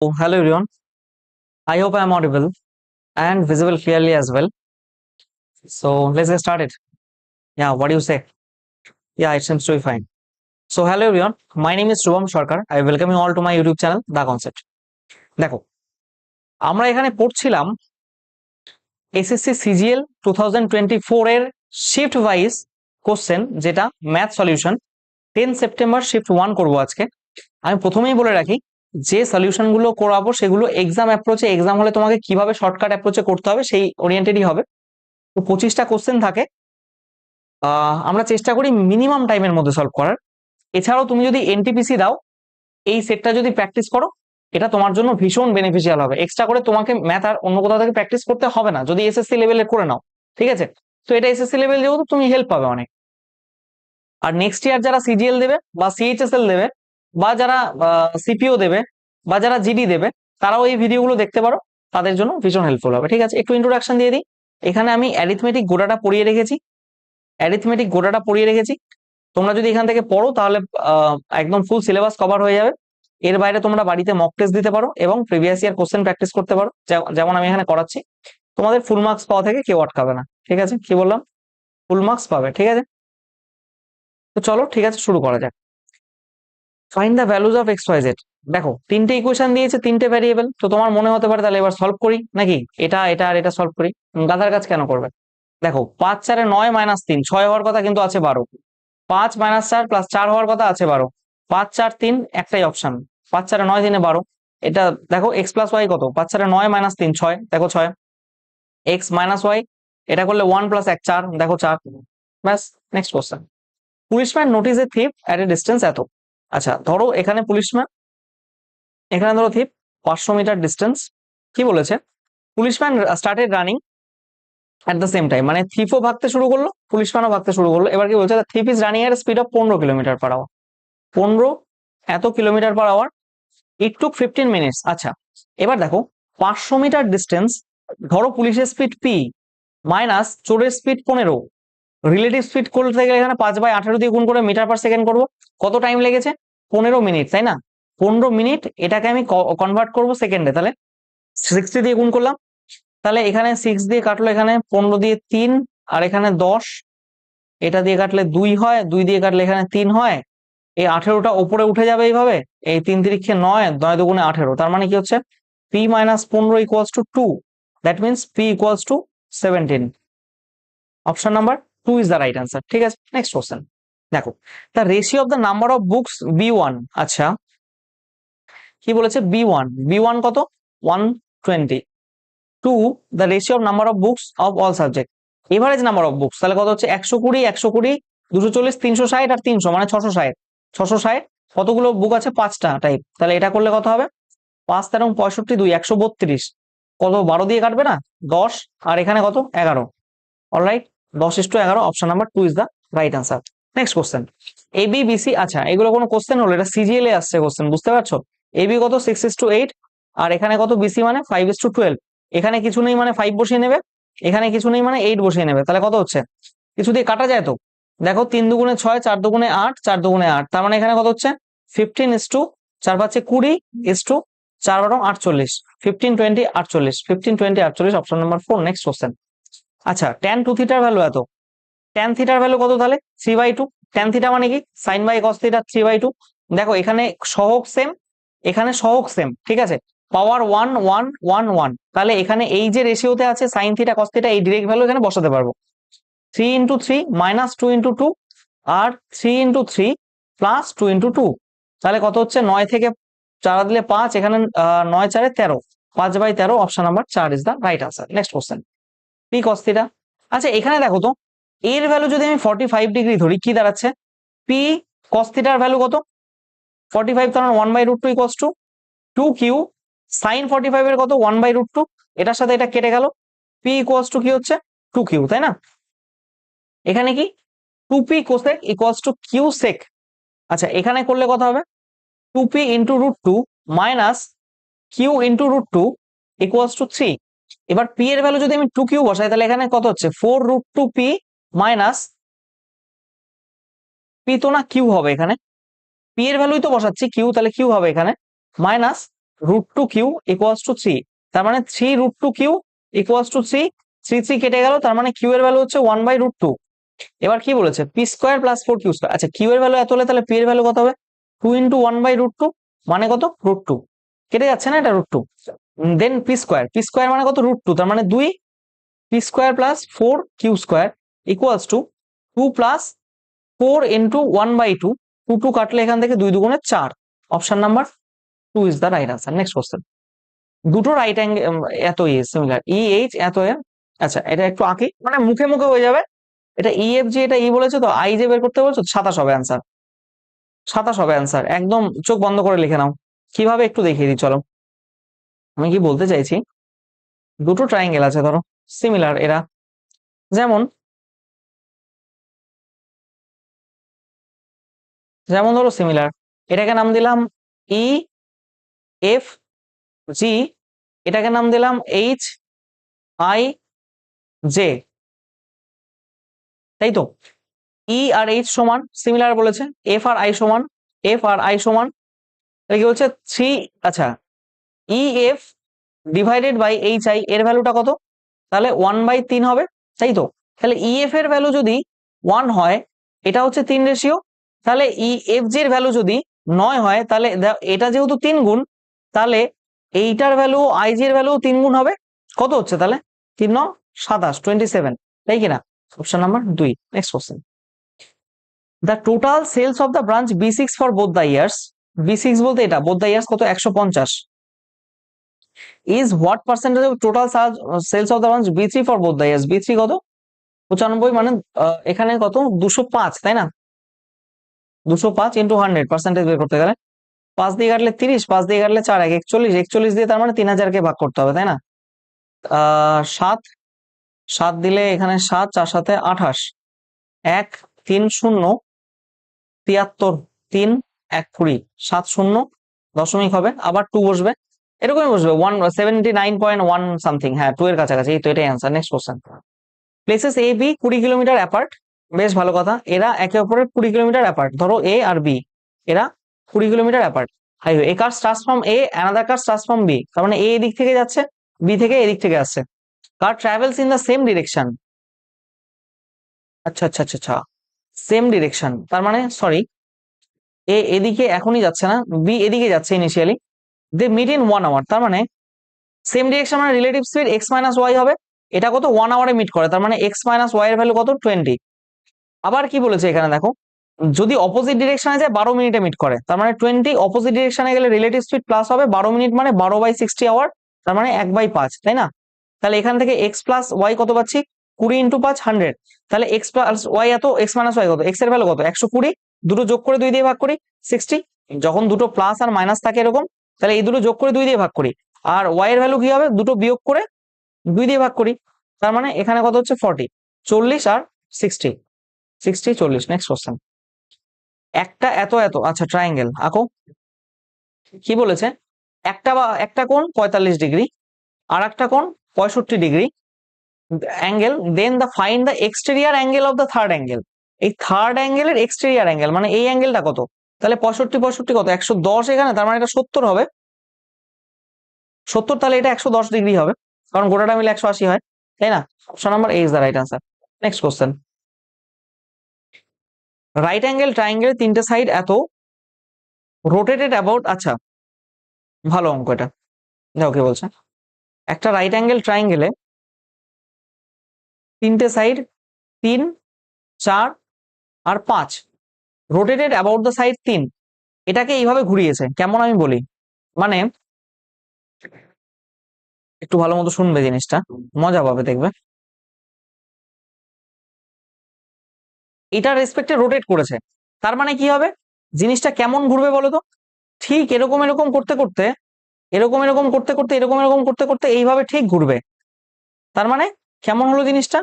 Oh, hello everyone. I hope I am audible and visible clearly as well. So let's get started. Yeah, what do you say? Yeah, it seems to be fine. So hello everyone. My name is Shubham Sarkar. I welcome you all to my YouTube channel, The Concept. দেখো আমরা এখানে পড়ছিলাম SSC CGL two এর shift wise question যেটা math solution ten September shift one করব আজকে আমি প্রথমেই বলে রাখি যে সলিউশনগুলো করাবো সেগুলো এক্সাম অ্যাপ্রোচে এক্সাম হলে তোমাকে কীভাবে শর্টকাট অ্যাপ্রোচে করতে হবে সেই ওরিয়েন্টেডই হবে। তো পঁচিশটা কোশ্চেন থাকে। আমরা চেষ্টা করি মিনিমাম টাইমের মধ্যে সলভ করার। এছাড়াও তুমি যদি এনটিপিসি দাও, এই সেটটা যদি প্র্যাকটিস করো, এটা তোমার জন্য ভীষণ বেনিফিশিয়াল হবে। এক্সট্রা করে তোমাকে ম্যাথ আর অন্য কোথাও থেকে প্র্যাকটিস করতে হবে না। যদি এসএসসি লেভেলে করে নাও, ঠিক আছে? তো এটা এসএসসি লেভেল যেহেতু তুমি হেল্প পাবে অনেক। আর নেক্সট ইয়ার যারা সিজিএল দেবে বা সিএইচএসএল দেবে বা যারা সিপিও দেবে বা যারা জিডি দেবে, তারাও এই ভিডিওগুলো দেখতে পারো। তাদের জন্য ভীষণ হেল্পফুল হবে। ঠিক আছে, একটু ইন্ট্রোডাকশন দিয়ে দিই। এখানে আমি অ্যারিথমেটিক গোড়াটা পড়িয়ে রেখেছি। অ্যারিথমেটিক গোড়াটা পড়িয়ে রেখেছি। তোমরা যদি এখান থেকে পড়ো, তাহলে একদম ফুল সিলেবাস কভার হয়ে যাবে। এর বাইরে তোমরা বাড়িতে মক টেস্ট দিতে পারো এবং প্রিভিয়াস ইয়ার কোশ্চেন প্র্যাকটিস করতে পারো। যেমন আমি এখানে করাচ্ছি। তোমাদের ফুল মার্কস পাওয়া থেকে কেউ আটকাবে না। ঠিক আছে, কি বললাম? ফুল মার্কস পাবে। ঠিক আছে? তো চলো, ঠিক আছে, শুরু করা যাক। Find the values of X Y Z দেখো, তিনটে ইকুয়েশন দিয়েছে, তিনটে ভ্যারিয়েবল তো তোমার মনে হতে পারে তাহলে এবার সলভ করি, নাকি? এটা এটা আর এটা সলভ করি। গাধার কাজ কেন করবে? দেখো, পাঁচ চারে নয় মাইনাস তিন, ছয় হওয়ার কথা কিন্তু আছে বারো। পাঁচ মাইনাস চার প্লাস চার হওয়ার কথা আছে বারো। পাঁচ চার তিন একটাই অপশন পাঁচ চারে নয় তিনে বারো। এটা, দেখো এক্স প্লাস ওয়াই কত? পাঁচ চারে নয় মাইনাস তিন, ছয়। দেখো, ছয়। এক্স মাইনাস ওয়াই এটা করলে ওয়ান প্লাস এক, চার। দেখো, চার। ব্যাস next question policeman notice a thief at a distance এত। আচ্ছা ধরো এখানে পুলিশম্যান এখানে ধরো থিপ পাঁচশো মিটার ডিস্টেন্স কি বলেছে? Policeman started running at the same time মানে থিপও ভাগতে শুরু করল পুলিশম্যানও ভাগতে শুরু করল। এবার কি বলছে? থিপ ইজ রানিং এর স্পিড অফ পনেরো কিলোমিটার পার আওয়ার পনেরো এত kilometre per hour it took fifteen minutes আচ্ছা এবার দেখো, পাঁচশো মিটার ডিস্টেন্স ধরো পুলিশের স্পিড পি মাইনাস চোরের স্পিড পনেরো। রিলেটিভ স্পিড করতে গেলে এখানে পাঁচ বাই আঠারো দিয়ে গুণ করে মিটার পার সেকেন্ড করব। কত টাইম লেগেছে? পনেরো মিনিট তাই না? পনেরো মিনিট এটাকে আমি কনভার্ট করব সেকেন্ডে তাহলে সিক্সটি দিয়ে গুণ করলাম। তাহলে এখানে সিক্স দিয়ে কাটলো এখানে পনেরো দিয়ে তিন, আর এখানে দশ। এটা দিয়ে কাটলে দুই হয়, দুই দিয়ে কাটলে এখানে তিন হয়। এই আঠেরোটা ওপরে উঠে যাবে এইভাবে। এই তিন তিরিক্ষে নয় নয় দুগুণে আঠেরো। তার মানে কি হচ্ছে? পি মাইনাস পনেরো equals to two that means P equals to seventeen option number two is the right answer ঠিক আছে নেক্সট কোশ্চেন দেখো the ratio of the number of books B one আচ্ছা কি বলেছে? বি ওয়ান বি ওয়ান কত? One twenty two the ratio of number of books of all subject average number of books তাহলে কত হচ্ছে? একশো কুড়ি একশো কুড়ি, দুশো চল্লিশ, তিনশো ষাট আর তিনশো মানে ছশো ষাট। ছশো ষাট, কতগুলো বুক আছে? পাঁচটা টাইপ তাহলে এটা করলে কত হবে? পাঁচ, তেরো, পঁয়ষট্টি, দুই, একশো বত্রিশ। কত? বারো দিয়ে কাটবে না? দশ, আর এখানে কত? এগারো। অলরাইট দশ ইস টু এগারো option number two is the right answer next question A B BC আচ্ছা এগুলো কোনো কোশ্চেন হলো? এটা সিজিএল এ আসছে কোশ্চেন বুঝতে পারছ? এ বি কত? সিক্স ইস টু এইট আর এখানে কত? বিসি মানে ফাইভ ইস টু টুয়েলভ এখানে কিছু নেই মানে ফাইভ বসিয়ে নেবে, এখানে কিছু নেই মানে এইট বসিয়ে নেবে। তাহলে কত হচ্ছে? কিছু দিয়ে কাটা যায় তো। দেখো, তিন দুগুণে ছয়, চার দুগুণে আট, চার দুগুণে আট। তার মানে এখানে কত হচ্ছে? ফিফটিন ইস টু চার পাঁচে কুড়ি ইস টু চার বারো আটচল্লিশ। ফিফটিন টোয়েন্টি আটচল্লিশ। ফিফটিন টোয়েন্টি আটচল্লিশ option number four next question আচ্ছা টেন টু থিটার ভ্যালু এত। ট্যান থিটার ভ্যালু কত তাহলে? Three by two tan theta মানে কি? Sine by cos theta three by two দেখো, এখানে সহগ সেম এখানে সহগ সেম ঠিক আছে? Power one one one one তাহলে এখানে এই যে রেশিওতে আছে সাইন থিটা কস থিটা এই ডিরেক্ট ভ্যালু এখানে বসাতে পারব। Three into three minus two into two আর three into three plus two into two তাহলে কত হচ্ছে? নয় থেকে চার দিলে পাঁচ, এখানে নয় চারে তেরো। পাঁচ বাই তেরো অপশন নাম্বার চার is the right answer next question P cos theta আচ্ছা এখানে দেখো তো এর ভ্যালু যদি আমি ফর্টি ফাইভ ডিগ্রি ধরি, কি দাঁড়াচ্ছে? পি কস থিটার ভ্যালু কত? ফর্টি ফাইভ তার one by root two equals to two Q sine forty five এর কত? ওয়ান বাই রুট টু এটার সাথে এটা কেটে গেল। পি ইকুয়ালস টু কি হচ্ছে? টু কিউ তাই না? এখানে কি? Two P cosec equals to Q sec আচ্ছা এখানে করলে কত হবে? Two P into root two minus Q into root two equals to three এবার পি এর ভ্যালু যদি আমি টু কিউ বসাই, তাহলে এখানে কত হচ্ছে? Four root two P minus P তো না কিউ হবে এখানে। পি এর ভ্যালুই তো বসাচ্ছি, কিউ তাহলে কিউ হবে এখানে। Minus root two Q equals to three তার মানে three root two Q equals to three three three কেটে গেল, তার মানে কিউ এর ভ্যালু হচ্ছে ওয়ান বাই রুট টু এবার কি বলেছে? P square plus four Q square আচ্ছা কিউ এর ভ্যালু এত হলে তাহলে পি এর ভ্যালু কত হবে? Two into one by root two মানে কত? রুট টু কেটে যাচ্ছে না এটা root two then P square P square মানে কত? রুট টু তার মানে দুই। P square plus four Q square equals to two plus four into one by two two two কাটলে এখান থেকে দুই দুগুণে চার। Option number two is the right answer next question দুটো রাইট অ্যাঙ্গেল এত ই সিমিলার ই এইচ এত এ আচ্ছা এটা একটু আঁকি। মানে মুখে মুখে হয়ে যাবে। এটা ই এফ জি এটা ই বলেছে তো আই যে বের করতে বলছো, সাতাশ হবে অ্যান্সার সাতাশ হবে অ্যান্সার একদম চোখ বন্ধ করে লিখে নাও। কীভাবে একটু দেখিয়ে দিই, চলো। আমি কি বলতে চাইছি? দুটো ট্রায়াঙ্গেল আছে, ধরো। সিমিলার এরা। যেমন যেমন ধরো সিমিলার এটাকে নাম দিলাম ই এফ জি এটাকে নাম দিলাম এইচ আই জে তাই তো? ই আর এইচ সমান সিমিলার বলেছে এফ আর আই সমান এফ আর আই সমান কি বলছে? থ্রি আচ্ছা E F divided by H I এর ভ্যালুটা কত? তাহলে ওয়ান বাই তিন হবে, তাই তো? তাহলে ই এফ এর ভ্যালু যদি ওয়ান হয়, এটা হচ্ছে তিন রেশিও তাহলে ই, এফ, জি এর ভ্যালু যদি নয় হয়, তাহলে এটা যেহেতু তিন গুণ, তাহলে এইটার ভ্যালু আই জি এর ভ্যালু তিন গুণ হবে। কত হচ্ছে তাহলে? তিন, ন, সাতাশ টোয়েন্টি সেভেন তাই কিনা? অপশন নাম্বার দুই next question the total sales of the branch B six for both the years B six বলতে এটা বোথ দ্য ইয়ার্স কত? একশো পঞ্চাশ। Is what percentage of total sales of the branch B three for both the years B three কত? পঁচানব্বই মানে এখানে কত? দুশো পাঁচ, তাই না? দুশো পাঁচ ইন্টু হান্ড্রেড পার্সেন্টেজ বের করতে গেলে পাঁচ দিয়ে কাটলে তিরিশ, পাঁচ দিয়ে কাটলে চার, এক, একচল্লিশ একচল্লিশ দিয়ে তার মানে তিন হাজারকে ভাগ করতে হবে, তাই না? সাত সাত দিলে এখানে সাত, চার সাথে আঠাশ, এক, তিন, শূন্য, তিয়াত্তর, তিন, এক, কুড়ি, সাত, শূন্য, দশমিক হবে, আবার টু বসবে, এরকমই বসবে one seventy nine point one something হ্যাঁ টু এর কাছাকাছি তো এটাই answer next question places A B কুড়ি কিলোমিটার অ্যাপার্ট বেশ ভালো কথা। এরা একে অপরের কুড়ি কিলোমিটার অ্যাপার্ট ধরো এ আর বি এরা কুড়ি kilometre apart highway a car starts from A another car starts from B তার মানে এ এদিক থেকে যাচ্ছে বি থেকে এদিক থেকে আসছে। Car travels in the same direction আচ্ছা আচ্ছা আচ্ছা আচ্ছা। সেম ডিরেকশন তার মানে সরি এ এদিকে এখনই যাচ্ছে না বি এদিকে যাচ্ছে initially they meet in one hour তার মানে সেম ডিরেকশন মানে relative speed X minus Y হবে। এটা কত? ওয়ান আওয়ারে মিট করে। তার মানে এক্স মাইনাস ওয়াই এর ভ্যালু কত? টোয়েন্টি আবার কি বলেছে এখানে দেখো? যদি অপোজিট ডিরেকশনে যায়, বারো মিনিটে মিট করে। তার মানে টোয়েন্টি অপোজিট ডিরেকশনে গেলে রিলেটিভ স্পিড প্লাস হবে, বারো মিনিট মানে বারো বাই সিক্সটি আওয়ার তার মানে এক বাই পাঁচ, তাই না? তাহলে এখান থেকে এক্স প্লাস ওয়াই কত পাচ্ছি? কুড়ি ইন্টু পাঁচ হান্ড্রেড তাহলে এক্স প্লাস ওয়াই এত এক্স মাইনাস ওয়াই কত? এক্সের ভ্যালু কত? একশো কুড়ি। দুটো যোগ করে দুই দিয়ে ভাগ করি সিক্সটি যখন দুটো প্লাস আর মাইনাস থাকে এরকম, তাহলে এই দুটো যোগ করে দুই দিয়ে ভাগ করি। আর ওয়াই এর ভ্যালু কি হবে? দুটো বিয়োগ করে দুই দিয়ে ভাগ করি, তার মানে এখানে কত হচ্ছে? ফর্টি চল্লিশ আর সিক্সটি সিক্সটি, চল্লিশ নেক্সট কোশ্চেন একটা এত এত আচ্ছা ট্রায়াঙ্গেল আঁকো। কি বলেছে? একটা বা, একটা কোণ পঁয়তাল্লিশ ডিগ্রি আর একটা কোণ পঁয়ষট্টি degree angle then the find the exterior angle of the third angle এই থার্ড অ্যাঙ্গেলের এক্সটেরিয়ার অ্যাঙ্গেল মানে এই অ্যাঙ্গেলটা কত? তাহলে পঁয়ষট্টি পঁয়ষট্টি কত? একশো দশ এখানে, তার মানে এটা সত্তর হবে। সত্তর তাহলে এটা একশো দশ ডিগ্রি হবে, কারণ গোটাটা মিলে একশো আশি হয়, তাই না? Option number A is the right answer next question right angle triangle তিনটে সাইড এত রোটেটেড অ্যাবাউট আচ্ছা ভালো অঙ্ক এটা দেখো কি বলছে। একটা রাইট অ্যাঙ্গেল ট্রায়াঙ্গেলে তিনটে সাইড তিন, চার আর পাঁচ। রোটেটেড অ্যাবাউট দ্য সাইড তিন। এটাকে এইভাবে ঘুরিয়েছে। কেমন আমি বলি? মানে একটু ভালো মতো শুনবে জিনিসটা। মজা পাবে দেখবে। এটার রেসপেক্টে রোটেট করেছে। তার মানে কি হবে? জিনিসটা কেমন ঘুরবে বলো তো? ঠিক এরকম এরকম করতে করতে, এরকম এরকম করতে করতে, এরকম এরকম করতে করতে এইভাবে ঠিক ঘুরবে। তার মানে কেমন হলো জিনিসটা?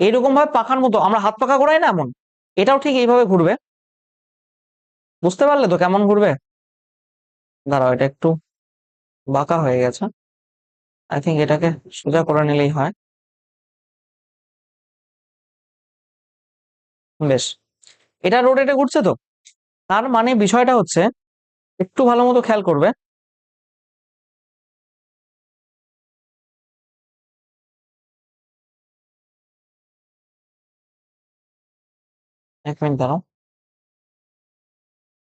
এইরকম ভাবে পাখার মতো, আমরা হাত পাখা করাই না এমন? এটাও ঠিক এইভাবে ঘুরবে। বুঝতে পারলে তো কেমন ঘুরবে? দাঁড়াও, এটা একটু বাঁকা হয়ে গেছে। আই থিঙ্ক এটাকে সোজা করে নিলেই হয়। বেশ। এটা রোটেটে ঘুরছে তো? তার মানে বিষয়টা হচ্ছে, একটু ভালো মতো খেয়াল করবে। এক মিনিট দাঁড়াও।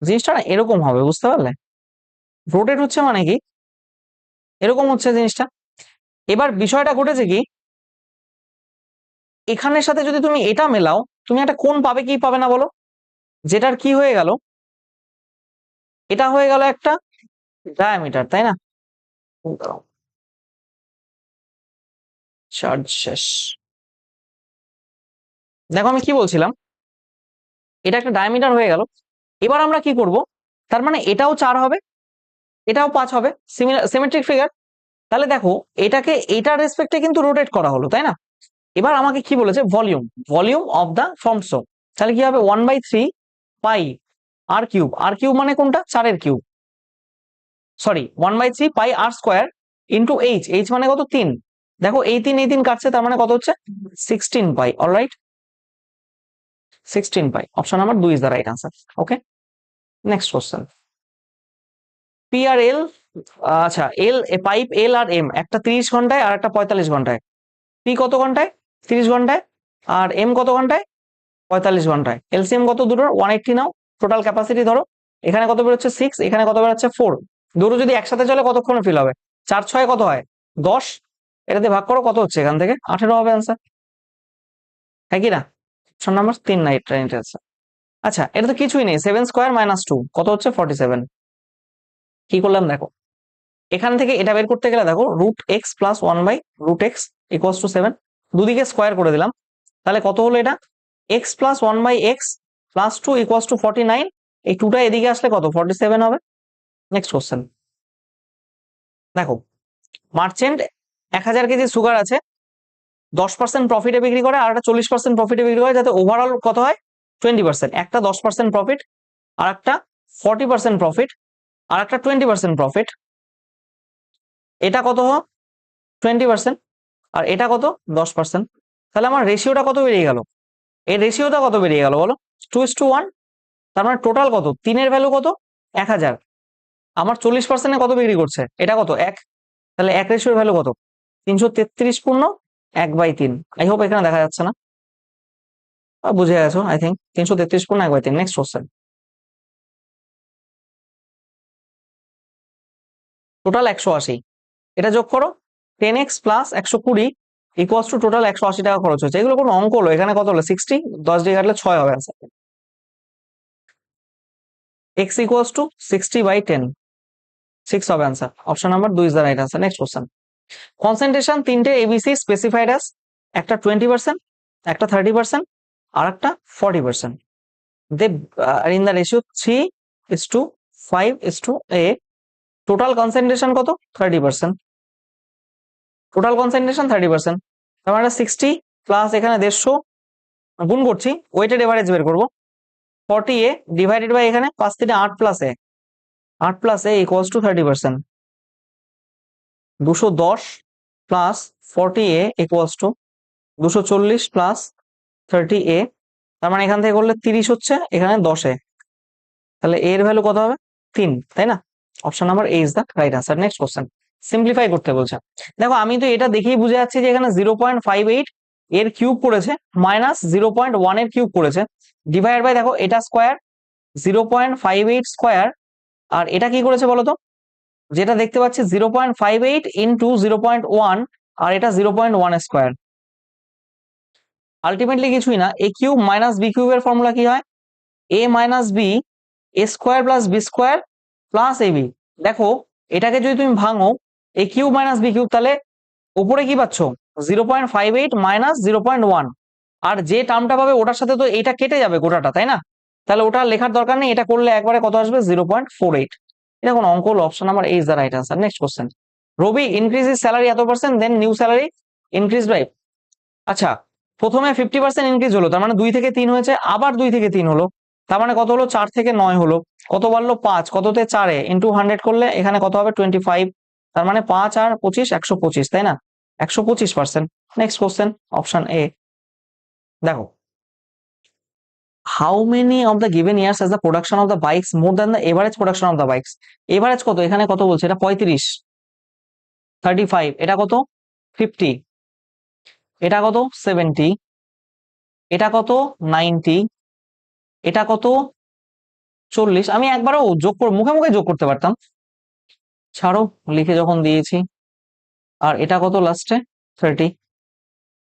জিনিসটা না এরকম হবে, বুঝতে পারলে? রোটেট হচ্ছে মানে কি? এরকম হচ্ছে জিনিসটা। এবার বিষয়টা ঘটেছে কি? এখানের সাথে যদি তুমি এটা মেলাও তুমি একটা কোন পাবে কি পাবে না বলো? যেটার কি হয়ে গেল? এটা হয়ে গেল একটা ডায়ামিটার তাই না? চার্জ শেষ। দেখো আমি কি বলছিলাম? এটা একটা ডায়ামিটার হয়ে গেল। এবার আমরা কি করব? তার মানে এটাও চার হবে, এটাও পাঁচ হবে সিমেট্রিক ফিগার তাহলে দেখো, এটাকে, এটার রেসপেক্টে কিন্তু রোটেট করা হলো, তাই না? এবার আমাকে কি বলেছে? Volume volume of the forms তাহলে কি হবে? One by three pi R cube R cube মানে কোনটা? চারের cube sorry one by three pi R square into H H মানে কত? তিন। দেখো, এই তিন এই তিন কাটছে, তার মানে কত হচ্ছে? Sixteen pi alright sixteen pi option number দুই is the right answer okay next question P R L আচ্ছা এল পাইপ এল আর এম একটা তিরিশ ঘন্টায় আর একটা পঁয়তাল্লিশ ঘন্টায়। পি কত ঘন্টায়? তিরিশ ঘন্টায় আর এম কত ঘন্টায়? পঁয়তাল্লিশ ঘন্টায়। এলসিএম কত দুটোর? ওয়ান এইটটি নাও। টোটাল ক্যাপাসিটি ধরো। এখানে কত বেরোচ্ছে? সিক্স এখানে কত বেরোচ্ছে? ফোর দুটো যদি একসাথে চলে, কতক্ষণে ফিল হবে? চার, ছয় কত হয়? দশ। এটাতে ভাগ করো, কত হচ্ছে এখান থেকে? আঠেরো হবে অ্যান্সার হ্যাঁ কি না? অপশন নাম্বার তিন না, এটা আছে। আচ্ছা এটা তো কিছুই নেই। সেভেন স্কোয়ার মাইনাস টু কত হচ্ছে? ফর্টি সেভেন কি করলাম? দেখো। এখান থেকে এটা বের করতে গেলে দেখো root X plus one by root X to seven দুদিকে স্কোয়ার করে দিলাম। তাহলে কত হলো এটা? X plus one by X plus two equals to forty nine এই টুটা এদিকে আসলে কত? ফর্টি সেভেন হবে। নেক্সট কোশ্চেন দেখো মার্চেন্ট এক হাজার কেজি সুগার আছে, দশ পার্সেন্ট প্রফিটে বিক্রি করে আর একটা চল্লিশ পার্সেন্ট প্রফিটে বিক্রি করে, যাতে ওভারঅল কত হয়? টোয়েন্টি পার্সেন্ট একটা দশ পার্সেন্ট প্রফিট আর একটা ফর্টি পার্সেন্ট প্রফিট আর একটা টোয়েন্টি পার্সেন্ট প্রফিট এটা কত টোয়েন্টি পার্সেন্ট আর এটা কত? দশ পার্সেন্ট তাহলে আমার রেশিওটা কত বেরিয়ে গেল? এই রেশিওটা কত বেরিয়ে গেল বলো? টু ইস টু ওয়ান তার মানে টোটাল কত? তিনের ভ্যালু কত? এক হাজার। আমার চল্লিশ পার্সেন্টে কত বিক্রি করছে? এটা কত? এক। তাহলে এক রেশিওর ভ্যালু কত? তিনশো তেত্রিশ পূর্ণ এক বাই তিন। আই হোপ এখানে দেখা যাচ্ছে না। বুঝে গেছো আই থিঙ্ক তিনশো তেত্রিশ পূর্ণ এক বাই তিন। নেক্সট কোশ্চেন টোটাল একশো আশি। এটা যোগ করো। টেন এক্স প্লাস একশো কুড়ি ইকুয়াস টু টোটাল একশো আশি টাকা খরচ হচ্ছে এগুলো কোনো অঙ্ক হলো? এখানে কত হলো? সিক্সটি দশ দিয়ে কাটলে ছয় হবে answer X equals to sixty by ten six হবে অ্যান্সার অপশন নাম্বার দুই is the right answer next question concentration তিনটে এবিসি স্পেসিফাইড অ্যাস একটা টোয়েন্টি পার্সেন্ট একটা থার্টি পার্সেন্ট আর একটা forty percent they are in the ratio three is to five is to a total concentration কত? Thirty percent total concentration thirty percent তার মানে sixty plus এখানে দেড়শো গুণ করছি ওয়েটেড এভারেজ বের করব। ফর্টি এ ডিভাইডেড বাই এখানে পাঁচ থেকে আট প্লাস এ আট plus A equals to thirty percent দুশো দশ plus forty A equals to দুশো চল্লিশ প্লাস থার্টি এ তার মানে এখান থেকে করলে তিরিশ হচ্ছে, এখানে দশে তাহলে এর ভ্যালু কত হবে? তিন, তাই না? Option number A is the right answer next question simplify করতে বলছে। দেখো, আমি তো এটা দেখেই বুঝে যাচ্ছি যে এখানে জিরো পয়েন্ট ফাইভ এইট এর কিউব করেছে মাইনাস জিরো পয়েন্ট ওয়ানের কিউব করেছে ডিভাইড বাই দেখো, এটা square zero point five eight square আর এটা কি করেছে বলো তো? যেটা দেখতে পাচ্ছি zero point five eight into zero point one আর এটা zero point one square ultimately কিছুই না এ কিউব মাইনাস বি কিউবের ফর্মুলা কি হয়? A minus B A square plus B square plus A B দেখো, এটাকে যদি তুমি ভাঙো A cube minus B cube তাহলে উপরে কি পাচ্ছ? Zero point five eight minus zero point one আর যে টার্মটা পাবে ওটার সাথে তো এটা কেটে যাবে গোটাটা, তাই না? তাহলে ওটা লেখার দরকার নেই, এটা করলে একবারে কত আসবে? জিরো পয়েন্ট ফোর এইট এটা কোনো অঙ্ক অপশন আমার is the right answer next question Ravi increase is salary এত percent then new salary increase by আচ্ছা প্রথমে ফিফটি পার্সেন্ট ইনক্রিজ হলো, তার মানে দুই থেকে তিন হয়েছে, আবার দুই থেকে তিন হলো। তার মানে কত হলো? চার থেকে নয় হলো। কত বাড়লো? পাঁচ। কততে চারে? ইন্টু হান্ড্রেড করলে এখানে কত হবে? টোয়েন্টি ফাইভ তার মানে পাঁচ আর পঁচিশ, একশো পঁচিশ, তাই না? একশো পঁচিশ percent next question option A দেখো how many of the given years as the production of the bikes more than the average production of the bikes average কত? এখানে কত বলছে? এটা পঁয়ত্রিশ। থার্টি ফাইভ এটা কত? ফিফটি এটা কত? সেভেন্টি এটা কত? নাইনটি এটা কত? চল্লিশ। আমি একবারও যোগ মুখে মুখে যোগ করতে পারতাম। ছাড়ো, লিখে যখন দিয়েছি। আর এটা কত লাস্টে থার্টি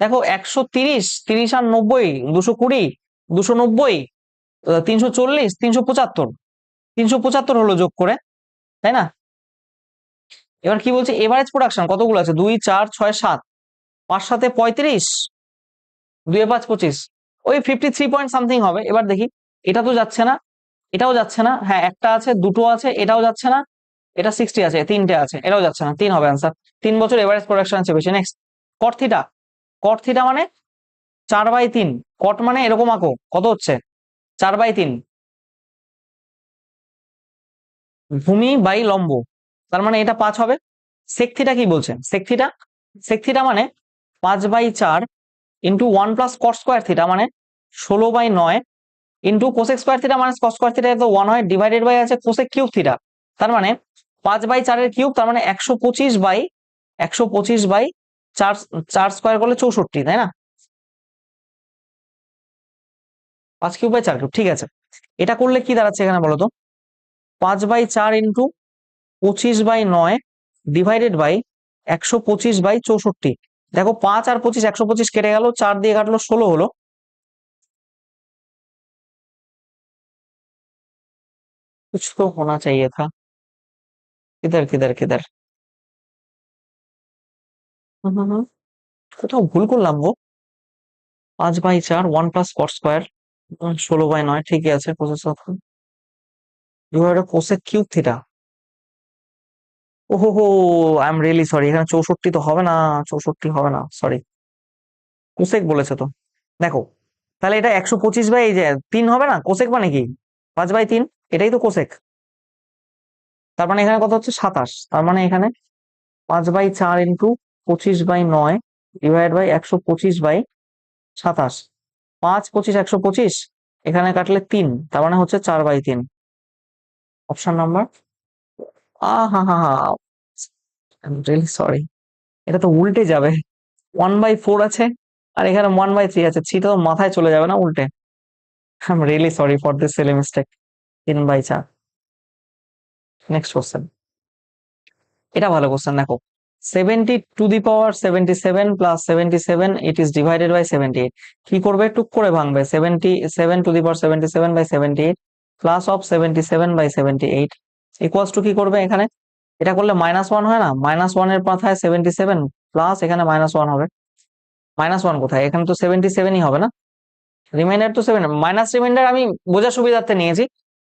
দেখো, একশো তিরিশ তিরিশ আর নব্বই, দুশো কুড়ি, দুশো নব্বই তিনশো চল্লিশ, তিনশো পঁচাত্তর। তিনশো পঁচাত্তর হলো যোগ করে, তাই না? এবার কি বলছে? এভারেজ প্রোডাকশন কতগুলো আছে? দুই, চার, ছয়, সাত। পাঁচ সাথে পঁয়ত্রিশ। দুই, পাঁচ, পঁচিশ। ওই ফিফটি থ্রি পয়েন্ট সামথিং হবে। এবার দেখি, এটা তো যাচ্ছে না, এটাও যাচ্ছে না। হ্যাঁ একটা আছে, দুটো আছে, এটাও যাচ্ছে না। এটা সিক্সটি আছে, তিনটে আছে, এটাও যাচ্ছে না, তিন হবে আনসার তিন বছর এভারেজ প্রোডাকশন আছে, বেশি নেক্সট কট থিটা কট মানে চার বাই তিন। কট মানে এরকম আঁকো, কত হচ্ছে? চার বাই তিন। ভূমি বাই লম্ব, তার মানে এটা পাঁচ হবে। সেক থিটা কি বলছে? সেক থিটা মানে পাঁচ বাই চার into one plus cot square theta মানে ষোলো বাই নয় ইন্টু কোসেক স্কোয়ার থিটা মানে কস স্কোয়ার থিটা তো ওয়ান হয় ডিভাইডেড বাই আছে কোসেক কিউব থিটা তার মানে পাঁচ বাই চারের কিউব, তার মানে একশো পঁচিশ বাই, একশো পঁচিশ বাই চার চার স্কোয়ার করলে চৌষট্টি, তাই না? পাঁচ কিউব বাই চার কিউব, ঠিক আছে। এটা করলে কি দাঁড়াচ্ছে এখানে বলতো? পাঁচ বাই চার ইন্টু পঁচিশ বাই নয় ডিভাইডেড বাই একশো পঁচিশ বাই চৌষট্টি। দেখো পাঁচ আর পঁচিশ, একশো পঁচিশ কেটে গেল, চার দিয়ে কাটলো ষোলো হলো। কিছু তো হোনা চাইয়ে থা किधर किधर किधर হুম হুম হুম। কোথাও ভুল করলাম গো পাঁচ বাই চার ওয়ান প্লাস কট স্কোয়ার ষোলো বাই নয় ঠিকই আছে প্রসেস কোসেক কিউব থিটা ওহো হো আই এম রিয়েলি সরি এখানে চৌষট্টি তো হবে না চৌষট্টি হবে না সরি কোসেক বলেছে তো দেখো তাহলে এটা একশো পঁচিশ বাই এই যে তিন হবে না কোসেক মানে কি পাঁচ বাই তিন এটাই তো কোসেক তার মানে এখানে কত হচ্ছে? সাতাশ। তার মানে এখানে পাঁচ বাই চার ইন্টু পঁচিশ বাই নয় ডিভাইড বাই একশো পঁচিশ বাই সাতাশ। পাঁচ, পঁচিশ, একশো পঁচিশ, এখানে কাটলে তিন, তার মানে হচ্ছে চার বাই তিন। অপশন নাম্বার আ হা হা হা রিয়েলি সরি এটা তো উল্টে যাবে। ওয়ান বাই ফোর আছে, আর এখানে ওয়ান বাই থ্রি আছে। থ্রিটা তো মাথায় চলে যাবে না উল্টে। I am really sorry for this silly mistake তিন বাই চার। নেক্সট কোশ্চেন এটা ভালো কোশ্চেন দেখো। Seventy to the power seventy seven plus seventy seven it is divided by seventy eight কি করবে? টুক করে ভাঙবে। Seventy seven to the power seventy seven by seventy eight plus of seventy seven by seventy eight equals to কি করবে এখানে? এটা করলে মাইনাস ওয়ান হয় না? মাইনাস ওয়ানের মাথায় সেভেন্টি সেভেন প্লাস এখানে মাইনাস ওয়ান হবে। মাইনাস ওয়ান কোথায়? এখানে তো সেভেন্টি সেভেনই হবে না। রিমাইন্ডার তো সেভেন মাইনাস রিমাইন্ডার আমি বোঝার সুবিধার্থে নিয়েছি।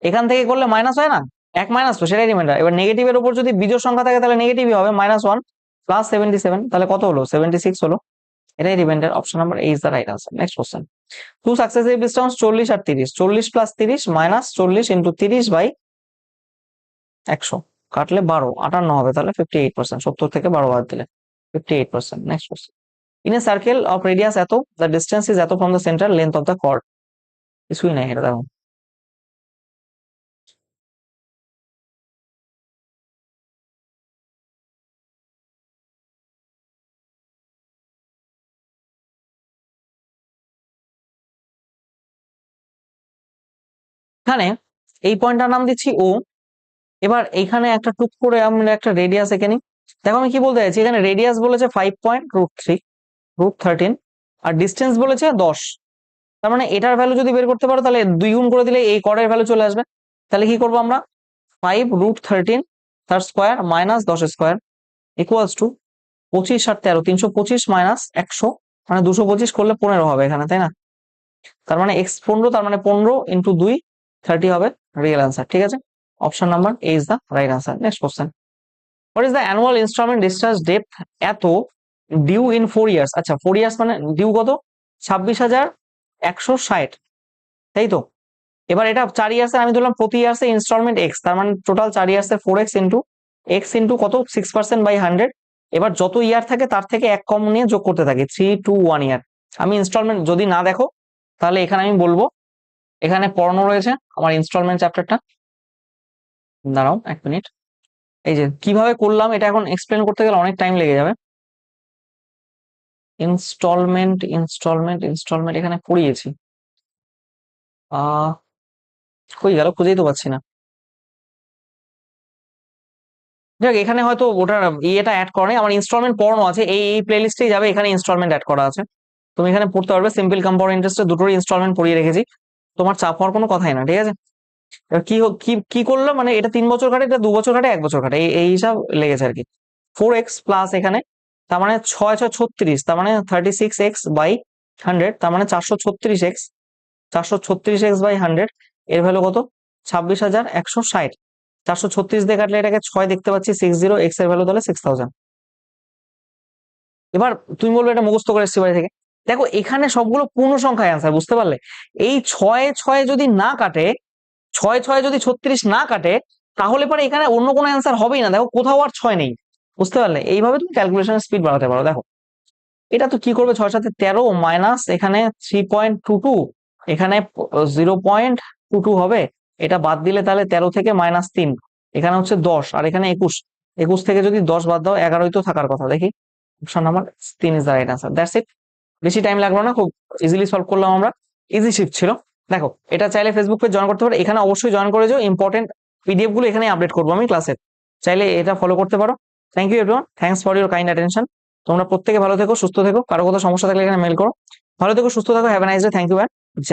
এখান থেকে করলে মাইনাস হয় না? এক মাইনাস তো, সেটাই রিমাইন্ডার এবার নেগেটিভের উপর যদি বিজোড় সংখ্যা থাকে, তাহলে নেগেটিভই হবে। Minus one plus seventy seven তাহলে কত হলো? সেভেন্টি সিক্স হলো। এটাই reminder option number is the right answer next question two successive distance চল্লিশ আর তিরিশ। চল্লিশ প্লাস তিরিশ মাইনাস চল্লিশ ইন্টু তিরিশ বাই একশো। কাটলে বারো। আটান্ন হবে, তাহলে ফিফটি এইট পার্সেন্ট সত্তর থেকে বারো বাদ দিলে fifty eight percent next question in a circle of radius এত দ্য ডিস্টেন্স ইজ এত from the centre length of the chord কিছুই নাই এটা, দেখো। এখানে এই পয়েন্টটার নাম দিচ্ছি ও এবার এখানে একটা টুক করে আমরা একটা রেডিয়াস এখানে দেখো আমি কি বলতে চাইছি? এখানে রেডিয়াস বলেছে five point root three root thirteen আর ডিস্টেন্স বলেছে দশ। তার মানে এটার ভ্যালু যদি বের করতে পারো, তাহলে দুই গুণ করে দিলে এই করের ভ্যালু চলে আসবে। তাহলে কি করব আমরা? ফাইভ রুট থার্টিন তার স্কোয়ার মাইনাস দশ স্কোয়ার ইকুয়ালস টু পঁচিশ আর তেরো, তিনশো পঁচিশ মাইনাস একশো মানে দুশো পঁচিশ করলে পনেরো হবে এখানে, তাই না? তার মানে এক্স পনেরো, তার মানে পনেরো ইন্টু দুই থার্টি হবে রিয়েল অ্যান্সার ঠিক আছে? Option number A is the right answer next question what is the annual instalment discharge depth এত ডিউ ইন ফোর ইয়ার্স আচ্ছা ফোর ইয়ার্স মানে ডিউ কত? ছাব্বিশ হাজার একশো ষাট। তাই তো? এবার এটা চার ইয়ার্সে আমি ধরলাম প্রতি ইয়ার্সে ইনস্টলমেন্ট এক্স তার মানে টোটাল চার ইয়ার্সে four X into X into কত? সিক্স পার্সেন্ট বাই হান্ড্রেড এবার যত ইয়ার থাকে, তার থেকে এক কম নিয়ে যোগ করতে থাকি থ্রি টু ওয়ান ইয়ার আমি ইনস্টলমেন্ট যদি না দেখো, তাহলে এখানে আমি বলব এখানে পড়ানো রয়েছে আমার ইনস্টলমেন্ট চ্যাপ্টারটা দাঁড়াও এক মিনিট এই যে কীভাবে করলাম এটা এখন এক্সপ্লেন করতে গেলে অনেক টাইম লেগে যাবে। ইনস্টলমেন্ট ইনস্টলমেন্ট ইনস্টলমেন্ট এখানে পড়িয়েছি। আহ, কই গেল খুঁজেই তো পাচ্ছি না। যাক, এখানে হয়তো ওটার ইয়েটা অ্যাড করা নেই। আমার ইনস্টলমেন্ট পড়ানো আছে। এই এই প্লেলিস্টেই যাবে। এখানে ইনস্টলমেন্ট অ্যাড করা আছে। তুমি এখানে পড়তে পারবে। সিম্পল কম্পাউন্ড ইন্টারেস্টে দুটোর ইনস্টলমেন্ট পড়িয়ে রেখেছি। তোমার চাপ হওয়ার কোনো কথাই না, ঠিক আছে? কি কি কি করল? মানে এটা তিন বছর কাটে, এটা দু বছর কাটে, এক বছর কাটে, এই হিসাব লেগেছে আর কি। ফোর এক্স প্লাস এখানে, তার মানে ছয় ছয় ছত্রিশ, তার মানে thirty six X by hundred তার মানে চারশো ছত্রিশ এক্স চারশো ছত্রিশ এক্স বাই হান্ড্রেড এর ভ্যালু কত? ছাব্বিশ হাজার একশো ষাট। চারশো ছত্রিশ দিয়ে কাটলে এটাকে ছয় দেখতে পাচ্ছি সিক্স জিরো এক্সের ভ্যালু তাহলে সিক্স থাউজেন্ড এবার তুমি বলবে এটা মুখস্থ করে এসছি বাড়ি থেকে। দেখো, এখানে সবগুলো পূর্ণ সংখ্যায় অ্যান্সার বুঝতে পারলে? এই ছয় ছয় যদি না কাটে, ছয় ছয় যদি ছত্রিশ না কাটে, তাহলে পরে এখানে অন্য কোনো অ্যান্সার হবেই না। দেখো, কোথাও আর ছয় নেই, বুঝতে পারলে? এইভাবে তুমি ক্যালকুলেশনের স্পিড বাড়াতে পারো, দেখো। এটা তো কি করবে? ছয় সাথে তেরো মাইনাস এখানে থ্রি পয়েন্ট টু টু এখানে জিরো পয়েন্ট টু টু হবে। এটা বাদ দিলে তাহলে তেরো থেকে মাইনাস তিন, এখানে হচ্ছে দশ, আর এখানে একুশ। একুশ থেকে যদি দশ বাদ দাও, এগারোই তো থাকার কথা, দেখি। অপশন নাম্বার তিন is the right answer that's it বেশি টাইম লাগল না, খুব ইজিলি সলভ করলাম আমরা। ইজি শিফট ছিল। দেখো, এটা চাইলে ফেসবুক পেজ জয়েন করতে পারো। এখানে অবশ্যই জয়েন করে যাও। ইম্পর্টেন্ট পিডিএফগুলো এখানে আপডেট করব আমি ক্লাসে চাইলে এটা ফলো করতে পারো। Thank you everyone thanks for your kind attention তোমরা প্রত্যেকে ভালো থেকো, সুস্থ থেকো। কারও কোথাও সমস্যা থাকলে এখানে মেল করো। ভালো থেকো, সুস্থ থাকো। Have nice day thank you